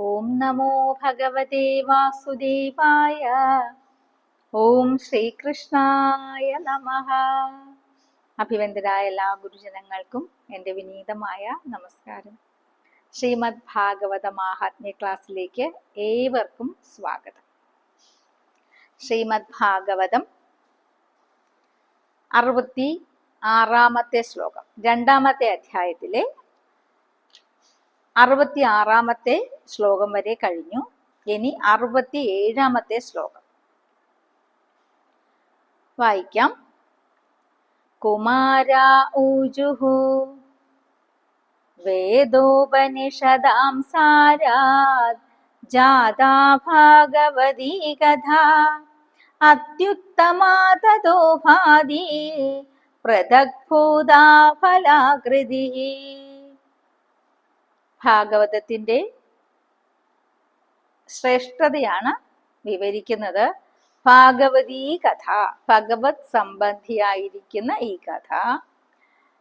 ഓം നമോ ഭഗവതേ വാസുദേവായ. ഓം ശ്രീകൃഷ്ണായ നമ. അഭിവന്ദരായ എല്ലാ ഗുരുജനങ്ങൾക്കും എന്റെ വിനീതമായ നമസ്കാരം. ശ്രീമദ് ഭാഗവത മാഹാത്മ്യ ക്ലാസ്സിലേക്ക് ഏവർക്കും സ്വാഗതം. ശ്രീമദ് ഭാഗവതം അറുപത്തി ആറാമത്തെ ശ്ലോകം രണ്ടാമത്തെ അധ്യായത്തിലെ അറുപത്തി ആറാമത്തെ ശ്ലോകം വരെ കഴിഞ്ഞു. ഇനി അറുപത്തി ഏഴാമത്തെ ശ്ലോകം. വായിക്കാം. കുമാര ഊജുഹു. വേദോപനിഷദാം സാരാത്. ജാതാ ഭാഗവതീ കഥാ. അത്യുത്തമാ തതോ ഭാതി പൃഥക്ഭൂതാ ഫലാകൃതി. ഭാഗവതത്തിന്റെ ശ്രേഷ്ഠതയാണ് വിവരിക്കുന്നത്. ഭാഗവതീ കഥ ഭഗവത് സംബന്ധിയായിരിക്കുന്ന ഈ കഥ.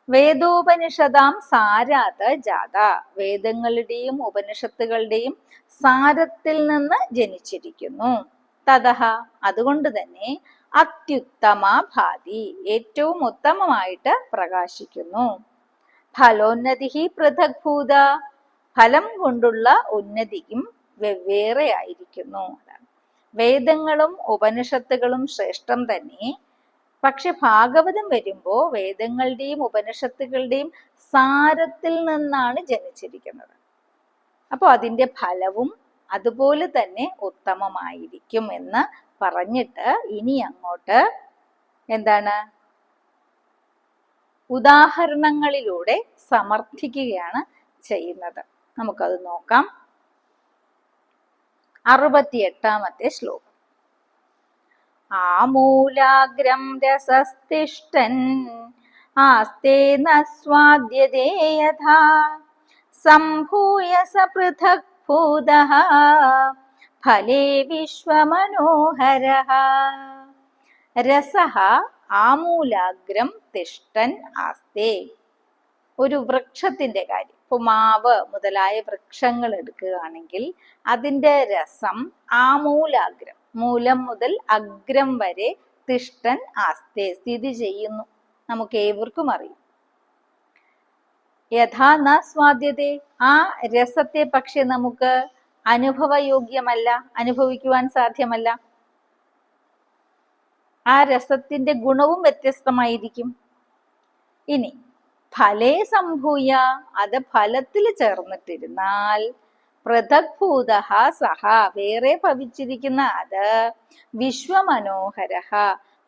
വേദോപനിഷദാം സാരാത ജാത. വേദങ്ങളുടെയും ഉപനിഷത്തുകളുടെയും സാരത്തിൽ നിന്ന് ജനിച്ചിരിക്കുന്നു. തതഹ അതുകൊണ്ട് തന്നെ അത്യുത്തമ ഭാതി ഏറ്റവും ഉത്തമമായിട്ട് പ്രകാശിക്കുന്നു. ഫലോന്നതി പൃഥക്ഭൂത ഫലം കൊണ്ടുള്ള ഉന്നതിയും വെവ്വേറെ ആയിരിക്കുന്നു. വേദങ്ങളും ഉപനിഷത്തുകളും ശ്രേഷ്ഠം തന്നെ. പക്ഷെ ഭാഗവതം വരുമ്പോ വേദങ്ങളുടെയും ഉപനിഷത്തുകളുടെയും സാരത്തിൽ നിന്നാണ് ജനിച്ചിരിക്കുന്നത്. അപ്പോൾ അതിന്റെ ഫലവും അതുപോലെ തന്നെ ഉത്തമമായിരിക്കും എന്ന് പറഞ്ഞിട്ട് ഇനി അങ്ങോട്ട് എന്താണ്? ഉദാഹരണങ്ങളിലൂടെ സമർത്ഥിക്കുകയാണ് ചെയ്യുന്നത്. നമുക്കത് നോക്കാം. അറുപത്തിയെട്ടാമത്തെ ശ്ലോകം. ആമൂലാഗ്രം രസസ്തിഷ്ടൻ ആസ്തേ നസ്വാദ്യതേ യഥാ സംഭൂയ സ പൃഥക് ഭൂത ഫലേ വിശ്വമനോഹര രസ ആമൂലാഗ്രം തിഷ്ടൻ ആസ്തേ. ഒരു വൃക്ഷത്തിന്റെ കാര്യം. ഇപ്പൊ മാവ് മുതലായ വൃക്ഷങ്ങൾ എടുക്കുകയാണെങ്കിൽ അതിന്റെ രസം ആമൂലാഗ്രം. മൂലം മുതൽ അഗ്രം വരെ തിഷ്ടൻ ആസ്തേ സ്ഥിതി ചെയ്യുന്നു. നമുക്ക് ഏവർക്കും അറിയാം. യഥാ ന സ്വാദ്യതേ. ആ രസത്തെ പക്ഷെ നമുക്ക് അനുഭവയോഗ്യമല്ല അനുഭവിക്കുവാൻ സാധ്യമല്ല. ആ രസത്തിന്റെ ഗുണവും വ്യത്യസ്തമായിരിക്കും. ഇനി ഫലേ സംഭൂയ. അത് ഫലത്തിൽ ചേർന്നിട്ടിരുന്നാൽ പൃഥക്ഭൂത സഹ. വേറെ ഭവിച്ചിരിക്കുന്ന അത് വിശ്വമനോഹര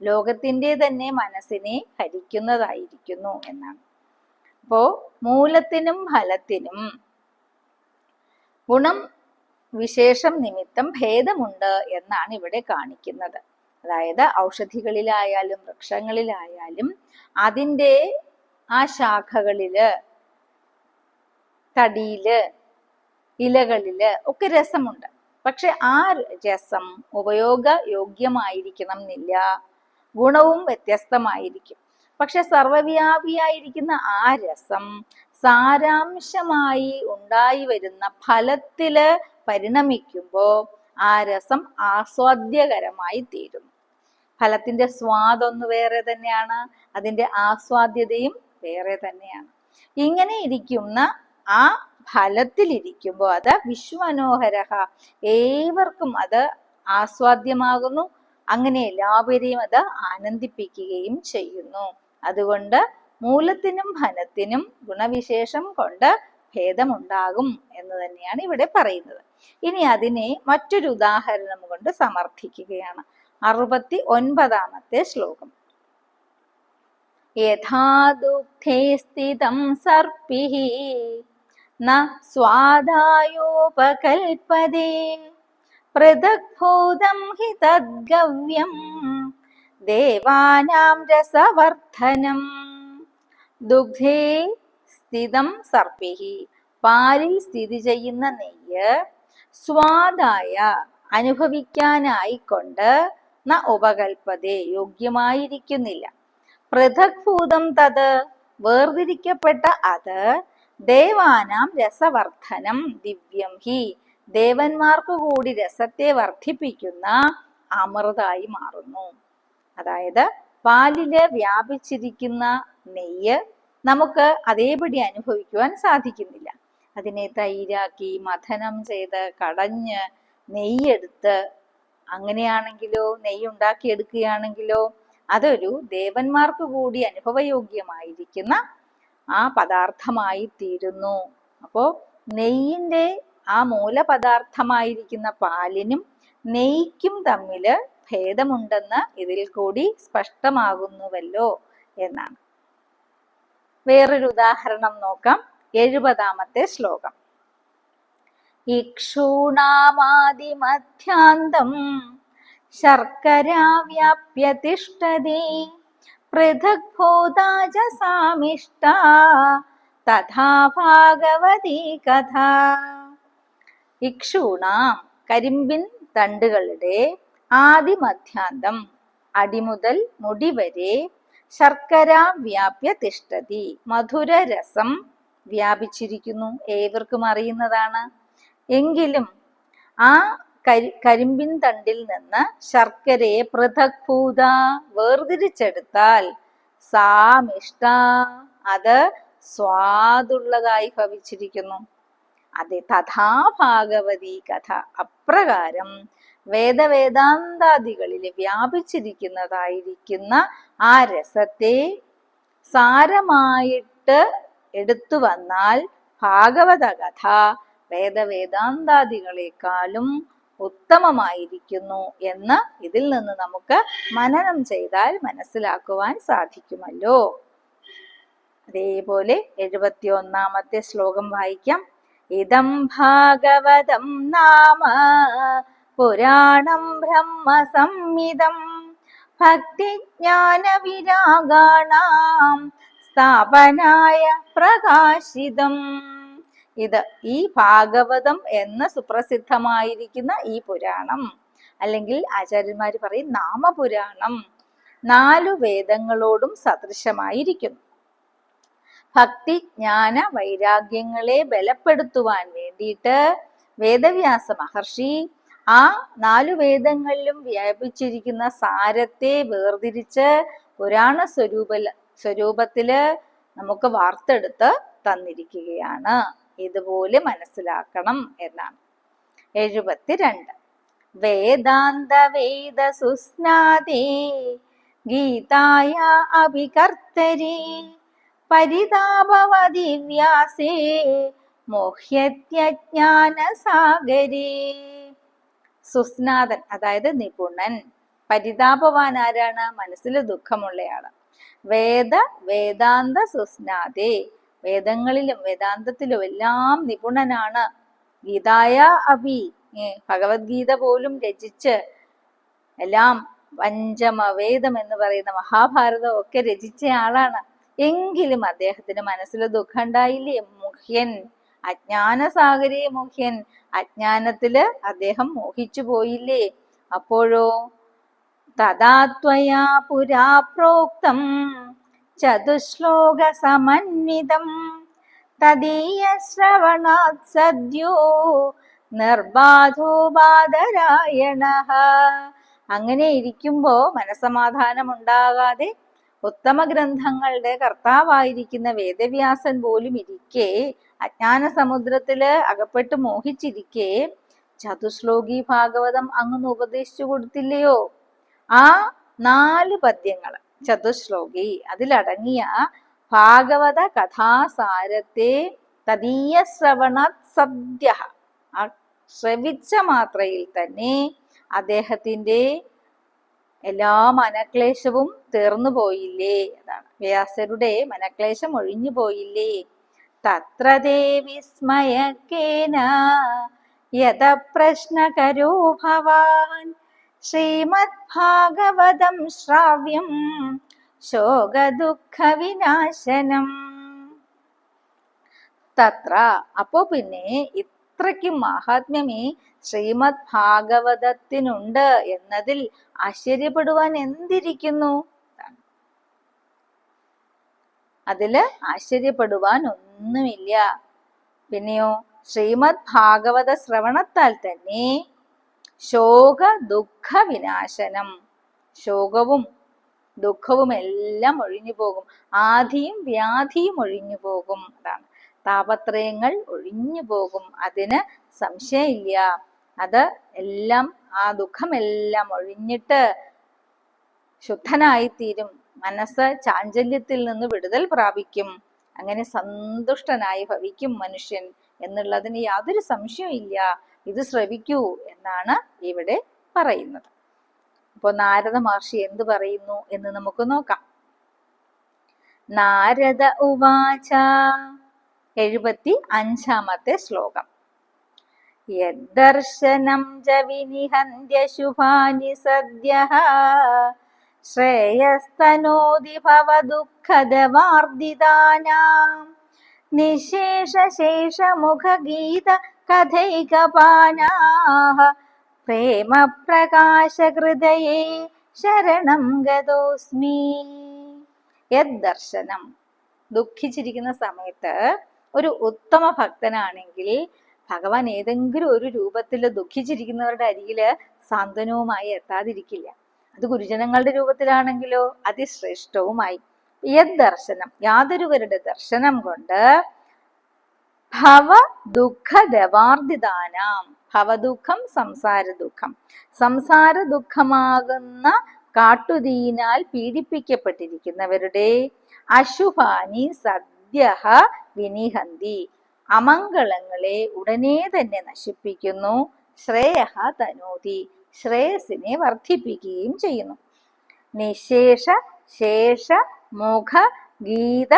ലോകത്തിന്റെ തന്നെ മനസ്സിനെ ഹരിക്കുന്നതായിരിക്കുന്നു എന്നാണ്. അപ്പോ മൂലത്തിനും ഫലത്തിനും ഗുണം വിശേഷം നിമിത്തം ഭേദമുണ്ട് എന്നാണ് ഇവിടെ കാണിക്കുന്നത്. അതായത് ഔഷധികളിലായാലും വൃക്ഷങ്ങളിലായാലും അതിന്റെ ആ ശാഖകളിൽ തടിയിൽ ഇലകളിൽ ഒക്കെ രസമുണ്ട്. പക്ഷെ ആ രസം ഉപയോഗ യോഗ്യമായിരിക്കണം എന്നില്ല ഗുണവും വ്യത്യസ്തമായിരിക്കും. പക്ഷെ സർവവ്യാപിയായിരിക്കുന്ന ആ രസം സാരാംശമായി ഉണ്ടായി വരുന്ന ഫലത്തിൽ പരിണമിക്കുമ്പോൾ ആ രസം ആസ്വാദ്യകരമായി തീരുന്നു. ഫലത്തിന്റെ സ്വാദൊന്ന് വേറെ തന്നെയാണ്. അതിന്റെ ആസ്വാദ്യതയും വേറെ തന്നെയാണ്. ഇങ്ങനെ ഇരിക്കുന്ന ആ ഫലത്തിലിരിക്കുമ്പോൾ അത് വിശ്വമനോഹര ഏവർക്കും അത് ആസ്വാദ്യമാകുന്നു. അങ്ങനെ എല്ലാവരെയും അത് ആനന്ദിപ്പിക്കുകയും ചെയ്യുന്നു. അതുകൊണ്ട് മൂലത്തിനും ഫലത്തിനും ഗുണവിശേഷം കൊണ്ട് ഭേദമുണ്ടാകും എന്ന് തന്നെയാണ് ഇവിടെ പറയുന്നത്. ഇനി അതിനെ മറ്റൊരു ഉദാഹരണം കൊണ്ട് സമർത്ഥിക്കുകയാണ്. അറുപത്തി ഒൻപതാമത്തെ ശ്ലോകം. യഥാദുഗ്ധേ സ്ഥിതം സർപ്പി. ന സ്വാദായോപകൽപ്പതേ. പൃഥക്ഭൂതം ഹി തദ്ഗവ്യം. ദേവാനാം രസവർദ്ധനം. ദുഗ്ധേ സ്ഥിതം സർപ്പിഹി പാലിൽ സ്ഥിതി ചെയ്യുന്ന നെയ്യ് സ്വാദായ അനുഭവിക്കാനായിക്കൊണ്ട് ന ഉപകൽപ്പതേ. യോഗ്യമായിരിക്കുന്നില്ല. പൃഥക്ഭൂതം തത്. വേർതിരിക്കപ്പെട്ട അത് ദേവാനാം രസവർദ്ധനം ദിവ്യം ഹി. ദേവന്മാർക്കു കൂടി രസത്തെ വർദ്ധിപ്പിക്കുന്ന അമൃതായി മാറുന്നു. അതായത് പാലിൽ വ്യാപിച്ചിരിക്കുന്ന നെയ്യ് നമുക്ക് അതേപടി അനുഭവിക്കുവാൻ സാധിക്കുന്നില്ല. അതിനെ തൈരാക്കി മഥനം ചെയ്ത് കടഞ്ഞ് നെയ്യെടുത്ത് അങ്ങനെയാണെങ്കിലോ നെയ്യ് ഉണ്ടാക്കിയെടുക്കുകയാണെങ്കിലോ അതൊരു ദേവന്മാർക്ക് കൂടി അനുഭവയോഗ്യമായിരിക്കുന്ന ആ പദാർത്ഥമായി തീരുന്നു. അപ്പോ നെയ്യിന്റെ ആ മൂലപദാർത്ഥമായിരിക്കുന്ന പാലിനും നെയ്ക്കും തമ്മിൽ ഭേദമുണ്ടെന്ന് ഇതിൽ കൂടി സ്പഷ്ടമാകുന്നുവല്ലോ എന്നാണ്. വേറൊരു ഉദാഹരണം നോക്കാം. എഴുപതാമത്തെ ശ്ലോകം. ഇക്ഷൂണാമാദിമധ്യാന്തം ശർക്കരാവ്യാപ്യ തിഷ്ടതി പൃഥക് ഭൂതാജ സാമിഷ്ട തഥാ ഭാഗവതി കഥ. ഇക്ഷൂണാം കരിമ്പിൻ തണ്ടുകളുടെ ആദിമധ്യാന്തം. അടിമുതൽ മുടി വരെ ശർക്കര വ്യാപ്യ തിഷ്ടതി മധുരരസം വ്യാപിച്ചിരിക്കുന്നു. ഏവർക്കും അറിയുന്നതാണ്. എങ്കിലും ആ കരി കരിമ്പിൻ തണ്ടിൽ നിന്ന് ശർക്കരയെ പൃഥക്ഭൂത വേർതിരിച്ചെടുത്താൽ സാമിഷ്ട. അത് സ്വാദുള്ളതായി ഭവിച്ചിരിക്കുന്നു. അതെ തഥാ ഭാഗവതി കഥ അപ്രകാരം വേദവേദാന്താദികളിൽ വ്യാപിച്ചിരിക്കുന്നതായിരിക്കുന്ന ആ രസത്തെ സാരമായിട്ട് എടുത്തു വന്നാൽ ഭാഗവത കഥ വേദവേദാന്താദികളെക്കാളും ഉത്തമമായിരിക്കുന്നു എന്ന് ഇതിൽ നിന്ന് നമുക്ക് മനനം ചെയ്താൽ മനസ്സിലാക്കുവാൻ സാധിക്കുമല്ലോ. അതേപോലെ എഴുപത്തി ഒന്നാമത്തെ ശ്ലോകം വായിക്കാം. ഇതം ഭാഗവതം നാമ പുരാണം ബ്രഹ്മസംഹിതം ഭക്തിജ്ഞാന വിരാഗാണാം സ്ഥാപനായ പ്രകാശിതം. ഇത് ഈ ഭാഗവതം എന്ന സുപ്രസിദ്ധമായിരിക്കുന്ന ഈ പുരാണം. അല്ലെങ്കിൽ ആചാര്യന്മാർ പറയും നാമപുരാണം. നാലു വേദങ്ങളോടും സദൃശമായിരിക്കുന്നു. ഭക്തി ജ്ഞാന വൈരാഗ്യങ്ങളെ ബലപ്പെടുത്തുവാൻ വേണ്ടിയിട്ട് വേദവ്യാസ മഹർഷി ആ നാലു വേദങ്ങളിലും വ്യാപിച്ചിരിക്കുന്ന സാരത്തെ വേർതിരിച്ച് പുരാണ സ്വരൂപ സ്വരൂപത്തിൽ നമുക്ക് വാർത്തെടുത്ത് തന്നിരിക്കുകയാണ്. ഇതുപോലെ മനസ്സിലാക്കണം എന്നാണ്. എഴുപത്തിരണ്ട്. വേദാന്ത വേദ സുസ്നാദേ ഗീതായ അഭികർത്തരി പരിതാപവതി വ്യാസേ മോഹ്യജ്ഞാനസാഗരേ സുസ്നാഥൻ അതായത് നിപുണൻ പരിതാപവാൻ ആരാണ്? മനസ്സിൽ ദുഃഖമുള്ളയാൾ വേദ വേദാന്ത സുസ്നാദേ വേദങ്ങളിലും വേദാന്തത്തിലും എല്ലാം നിപുണനാണ്. ഗീതായ അഭി ഭഗവത്ഗീത പോലും രചിച്ച് എല്ലാം പഞ്ചമവേദം എന്ന് പറയുന്ന മഹാഭാരതം ഒക്കെ രചിച്ച ആളാണ്. എങ്കിലും അദ്ദേഹത്തിന് മനസ്സിൽ ദുഃഖം ഉണ്ടായില്ലേ? മുഹ്യൻ അജ്ഞാനസാഗരേ മുഹ്യൻ അജ്ഞാനത്തിൽ അദ്ദേഹം മോഹിച്ചു പോയില്ലേ? അപ്പോഴോ? തഥാത്വയാ പുരാ പ്രോക്തം ചതുശ്ലോക സമന്വിതം തദീയ ശ്രവണാത് സദ്യോ നിർബാധോ ബാധരായണ അങ്ങനെ ഇരിക്കുമ്പോ മനസമാധാനം ഉണ്ടാകാതെ ഉത്തമ ഗ്രന്ഥങ്ങളുടെ കർത്താവായിരിക്കുന്ന വേദവ്യാസൻ പോലും ഇരിക്കെ അജ്ഞാന സമുദ്രത്തിൽ അകപ്പെട്ട് മോഹിച്ചിരിക്കെ ചതുശ്ലോകി ഭാഗവതം അങ്ങ് ഉപദേശിച്ചു കൊടുത്തില്ലയോ? ആ നാല് പദ്യങ്ങൾ ചതുശ്ലോകി. അതിലടങ്ങിയ ഭാഗവത കഥാസാരത്തെ തദീയ ശ്രവണ സദ്യ ശ്രവിച്ച മാത്രയിൽ തന്നെ അദ്ദേഹത്തിന്റെ എല്ലാ മനക്ലേശവും തീർന്നു പോയില്ലേ അതാണ് വ്യാസരുടെ മനക്ലേശം ഒഴിഞ്ഞു പോയില്ലേ? തത്ര വിസ്മയക്കേന യഥ പ്രശ്നകരോ ഭവാൻ ശ്രീമദ് ഭാഗവതം ശ്രാവ്യം ശോകദുഃഖ വിനാശനം തത്ര. അപ്പോ പിന്നെ ഇത്രയ്ക്കും മഹാത്മ്യമേ ശ്രീമദ് ഭാഗവതത്തിനുണ്ട് എന്നതിൽ ആശ്ചര്യപ്പെടുവാൻ എന്തിരിക്കുന്നു? അതിൽ ആശ്ചര്യപ്പെടുവാൻ ഒന്നുമില്ല. പിന്നെയോ ശ്രീമദ് ഭാഗവത ശ്രവണത്താൽ തന്നെ ശോക ദുഃഖ വിനാശനം ശോകവും ദുഃഖവും എല്ലാം ഒഴിഞ്ഞു പോകും ആധിയും വ്യാധിയും ഒഴിഞ്ഞു പോകും അതാണ്. താപത്രയങ്ങൾ ഒഴിഞ്ഞു പോകും അതിന് സംശയമില്ല. അത് എല്ലാം ആ ദുഃഖമെല്ലാം ഒഴിഞ്ഞിട്ട് ശുദ്ധനായിത്തീരും. മനസ്സ് ചാഞ്ചല്യത്തിൽ നിന്ന് വിടുതൽ പ്രാപിക്കും. അങ്ങനെ സന്തുഷ്ടനായി ഭവിക്കും മനുഷ്യൻ. എന്നുള്ളതിന് യാതൊരു സംശയമില്ല ഇത് ശ്രവിക്കൂ എന്നാണ് ഇവിടെ പറയുന്നത്. അപ്പോൾ നാരദ മഹർഷി എന്ത് പറയുന്നു എന്ന് നമുക്ക് നോക്കാം. നാരദ ഉവാച എഴുപത്തി അഞ്ചാമത്തെ ശ്ലോകം. യദ്ദർശനം ച വിനിഹന്യ ശുഭാനി സദ്യ ശ്രേയസ്തനോതി ഭവദുഃഖദവാർദിതാനാം നിശേഷശേഷമുഖഗീത കഥൈകപാനാः പ്രേമപ്രകാശഹൃദയേ ശരണം ഗതോസ്മി. യദ്ദർശനം ദുഃഖിച്ചിരിക്കുന്ന സമയത്ത് ഒരു ഉത്തമ ഭക്തനാണെങ്കിൽ ഭഗവാൻ ഏതെങ്കിലും ഒരു രൂപത്തിൽ ദുഃഖിച്ചിരിക്കുന്നവരുടെ അരികിൽ സാന്ത്വനവുമായി എത്താതിരിക്കില്ല. അത് ഗുരുജനങ്ങളുടെ രൂപത്തിലാണെങ്കിലോ അതിശ്രേഷ്ഠവുമായി. യദ്ദർശനം യാതൊരുവരുടെ ദർശനം കൊണ്ട് ഭവ ദുഃഖ ദവാർദിതാനാം ഭവദുഃഖം സംസാര ദുഃഖം. സംസാര ദുഃഖമാകുന്ന കാട്ടുതീനാൽ പീഡിപ്പിക്കപ്പെട്ടിരിക്കുന്നവരുടെ അശുഭാനി സദ്യ വിനിഹന്തി. അമംഗളങ്ങളെ ഉടനെ തന്നെ നശിപ്പിക്കുന്നു. ശ്രേയ തനോതി. ശ്രേയസിനെ വർദ്ധിപ്പിക്കുകയും ചെയ്യുന്നു. നിശേഷ ശേഷ മുഖ ഗീത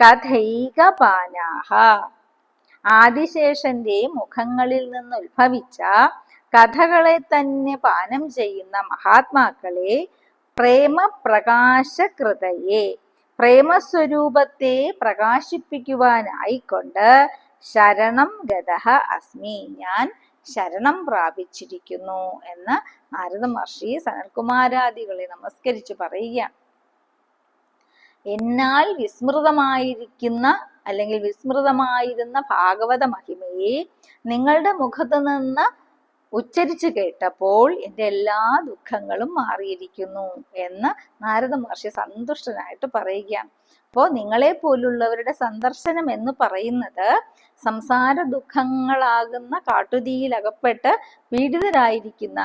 കഥൈകപാനാഹ. ആദിശേഷന്റെ മുഖങ്ങളിൽ നിന്ന് ഉത്ഭവിച്ച കഥകളെ തന്നെ പാനം ചെയ്യുന്ന മഹാത്മാക്കളെ പ്രേമപ്രകാശകൃതയെ പ്രേമസ്വരൂപത്തെ പ്രകാശിപ്പിക്കുവാനായിക്കൊണ്ട് ശരണം ഗതഹ അസ്മി. ഞാൻ ശരണം പ്രാപിച്ചിരിക്കുന്നു എന്ന് നാരദ മഹർഷി സനൽകുമാരാദികളെ നമസ്കരിച്ച് പറയുകയാണ്. എന്നാൽ വിസ്മൃതമായിരിക്കുന്ന അല്ലെങ്കിൽ വിസ്മൃതമായിരുന്ന ഭാഗവത മഹിമയെ നിങ്ങളുടെ മുഖത്ത് നിന്ന് ഉച്ചരിച്ചു കേട്ടപ്പോൾ എന്റെ എല്ലാ ദുഃഖങ്ങളും മാറിയിരിക്കുന്നു എന്ന് നാരദ മഹർഷി സന്തുഷ്ടനായിട്ട് പറയുകയാണ്. അപ്പോൾ നിങ്ങളെ പോലുള്ളവരുടെ സന്ദർശനം എന്ന് പറയുന്നത് സംസാര ദുഃഖങ്ങളാകുന്ന കാട്ടുതീയിൽ അകപ്പെട്ട് പീഡിതരായിരിക്കുന്ന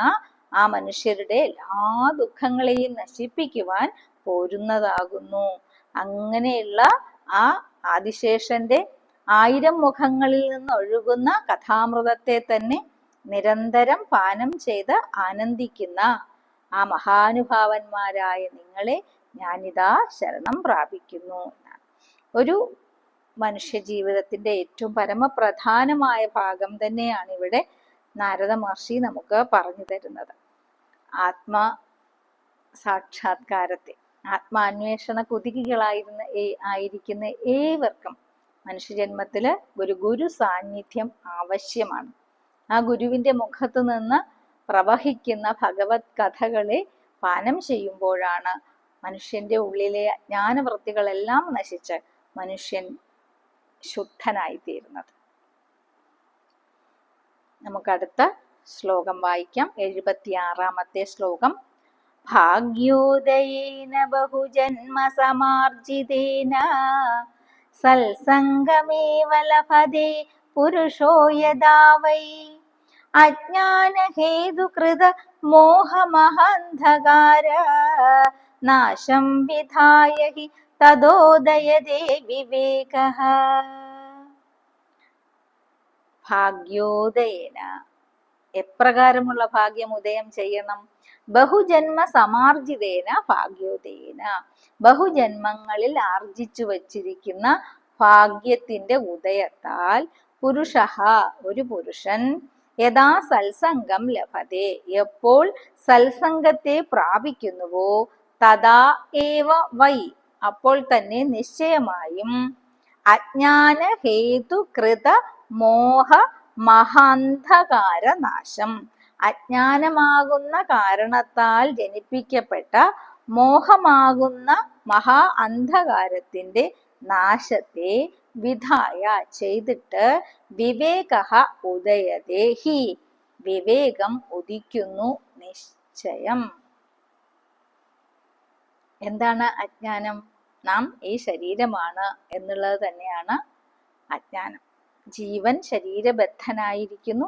ആ മനുഷ്യരുടെ എല്ലാ ദുഃഖങ്ങളെയും നശിപ്പിക്കുവാൻ പോരുന്നതാകുന്നു. അങ്ങനെയുള്ള ആ ആദിശേഷന്റെ ആയിരം മുഖങ്ങളിൽ നിന്ന് ഒഴുകുന്ന കഥാമൃതത്തെ തന്നെ നിരന്തരം പാനം ചെയ്ത് ആനന്ദിക്കുന്ന ആ മഹാനുഭാവന്മാരായ നിങ്ങളെ ഞാനിതാ ശരണം പ്രാപിക്കുന്നു ഒരു മനുഷ്യ ജീവിതത്തിന്റെ ഏറ്റവും പരമപ്രധാനമായ ഭാഗം തന്നെയാണ് ഇവിടെ നാരദ മഹർഷി നമുക്ക് പറഞ്ഞു തരുന്നത്. ആത്മ സാക്ഷാത്കാരത്തെ ആത്മാന്വേഷണ കുതികികളായിരുന്ന ആയിരിക്കുന്ന ഏവർക്കും മനുഷ്യജന്മത്തിൽ ഒരു ഗുരു സാന്നിധ്യം ആവശ്യമാണ്. ആ ഗുരുവിന്റെ മുഖത്ത് നിന്ന് പ്രവഹിക്കുന്ന ഭഗവത് കഥകളെ പാനം ചെയ്യുമ്പോഴാണ് മനുഷ്യന്റെ ഉള്ളിലെ അജ്ഞാനവൃത്തികളെല്ലാം നശിച്ച് മനുഷ്യൻ ശുദ്ധനായിത്തീരുന്നത്. നമുക്കടുത്ത ശ്ലോകം വായിക്കാം. എഴുപത്തിയാറാമത്തെ ശ്ലോകം. ഭാഗ്യോദയേന ബഹുജന്മസമാർജിതേന സത്സംഗമേവ ലഭതേ പുരുഷോ യഥാ വൈ. അജ്ഞാനഹേതുകൃത മോഹമഹന്ധകാര. നാശം വിധായ ഹി തദോദയതേ വിവേക. ഭാഗ്യോദയേന. എപ്രകാരമുള്ള ഭാഗ്യം ഉദയം ചെയ്യണം? ബഹുജന്മ സമാർജിതേന ഭാഗ്യോദയേന. ബഹുജന്മങ്ങളിൽ ആർജിച്ചു വച്ചിരിക്കുന്ന ഭാഗ്യത്തിന്റെ ഉദയത്താൽ പുരുഷ ഒരു പുരുഷൻ യഥാ സത്സംഗം ലഭത്തെ എപ്പോൾ സത്സംഗത്തെ പ്രാപിക്കുന്നുവോ തഥാ ഏവ വൈ. അപ്പോൾ തന്നെ നിശ്ചയമായും അജ്ഞാന ഹേതു കൃത മോഹ മഹാന്ധകാര നാശം അജ്ഞാനമാകുന്ന കാരണത്താൽ ജനിപ്പിക്കപ്പെട്ട മോഹമാകുന്ന മഹാ അന്ധകാരത്തിന്റെ നാശത്തെ വിധായ ചെയ്തിട്ട് വിവേക ഉദയതേ ഹി. വിവേകം ഉദിക്കുന്നു നിശ്ചയം. എന്താണ് അജ്ഞാനം? നാം ഈ ശരീരമാണ് എന്നുള്ളത് തന്നെയാണ് അജ്ഞാനം. ജീവൻ ശരീരബദ്ധനായിരിക്കുന്നു.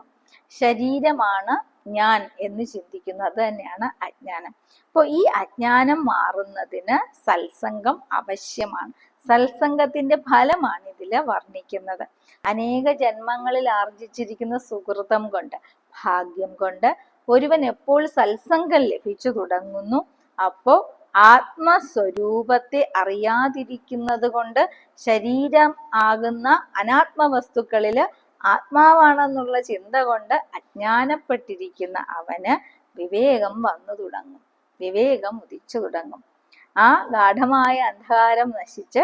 ശരീരമാണ് ഞാൻ എന്ന് ചിന്തിക്കുന്നു അത് തന്നെയാണ് അജ്ഞാനം. അപ്പോൾ ഈ അജ്ഞാനം മാറുന്നതിന് സത്സംഗം ആവശ്യമാണ് സത്സംഗത്തിന്റെ ഫലമാണ് ഇതിൽ വർണിക്കുന്നത്. അനേക ജന്മങ്ങളിൽ ആർജിച്ചിരിക്കുന്ന സുഹൃതം കൊണ്ട് ഭാഗ്യം കൊണ്ട് ഒരുവൻ എപ്പോൾ സത്സംഗം ലഭിച്ചു തുടങ്ങുന്നു? അപ്പോൾ ആത്മസ്വരൂപത്തെ അറിയാതിരിക്കുന്നത് കൊണ്ട് ശരീരം ആകുന്ന അനാത്മ വസ്തുക്കളിൽ ആത്മാവാണെന്നുള്ള ചിന്ത കൊണ്ട് അജ്ഞാനപ്പെട്ടിരിക്കുന്ന അവന് വിവേകം വന്നു തുടങ്ങും. വിവേകം ഉദിച്ചു തുടങ്ങും. ആ ഗാഠമായ അന്ധകാരം നശിച്ച്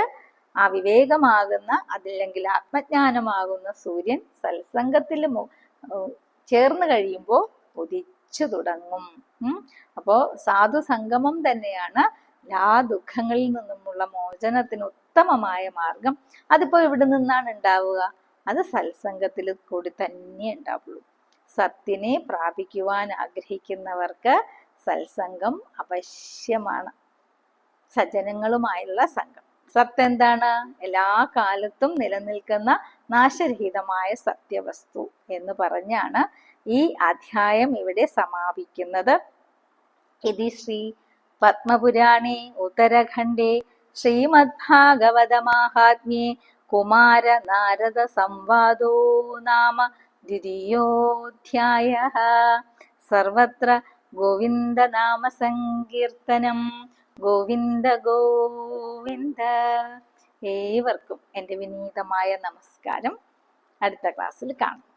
ആ വിവേകമാകുന്ന അതില്ലെങ്കിൽ ആത്മജ്ഞാനമാകുന്ന സൂര്യൻ സത്സംഗത്തിൽ ചേർന്ന് കഴിയുമ്പോൾ ഉദിച്ചു തുടങ്ങും. അപ്പോൾ അപ്പോ സാധു സംഗമം തന്നെയാണ് എല്ലാ ദുഃഖങ്ങളിൽ നിന്നുമുള്ള മോചനത്തിന് ഉത്തമമായ മാർഗം. അതിപ്പോ ഇവിടെ നിന്നാണ് ഉണ്ടാവുക? അത് സത്സംഗത്തിൽ കൂടി തന്നെ ഉണ്ടാവുള്ളൂ. സത്തിനെ പ്രാപിക്കുവാൻ ആഗ്രഹിക്കുന്നവർക്ക് സത്സംഗം അവശ്യമാണ്. സജ്ജനങ്ങളുമായുള്ള സംഘം. സത്ത് എന്താണ്? എല്ലാ കാലത്തും നിലനിൽക്കുന്ന നാശരഹിതമായ സത്യവസ്തു എന്ന് പറഞ്ഞാണ് ഈ അധ്യായം ഇവിടെ സമാപിക്കുന്നത്. ഇതി ശ്രീ പത്മപുരാണേ ഉത്തരഖണ്ഡേ. ശ്രീമദ്ഭാഗവതമാഹാത്മ്യേ. കുമാര നാരദ സംവാദോ നാമ ദ്വിതീയോധ്യായ. സർവത്ര ഗോവിന്ദ നാമ സങ്കീർത്തനം ഗോവിന്ദ ഗോവിന്ദ. ഏവർക്കും എന്റെ വിനീതമായ നമസ്കാരം. അടുത്ത ക്ലാസ്സിൽ കാണാം.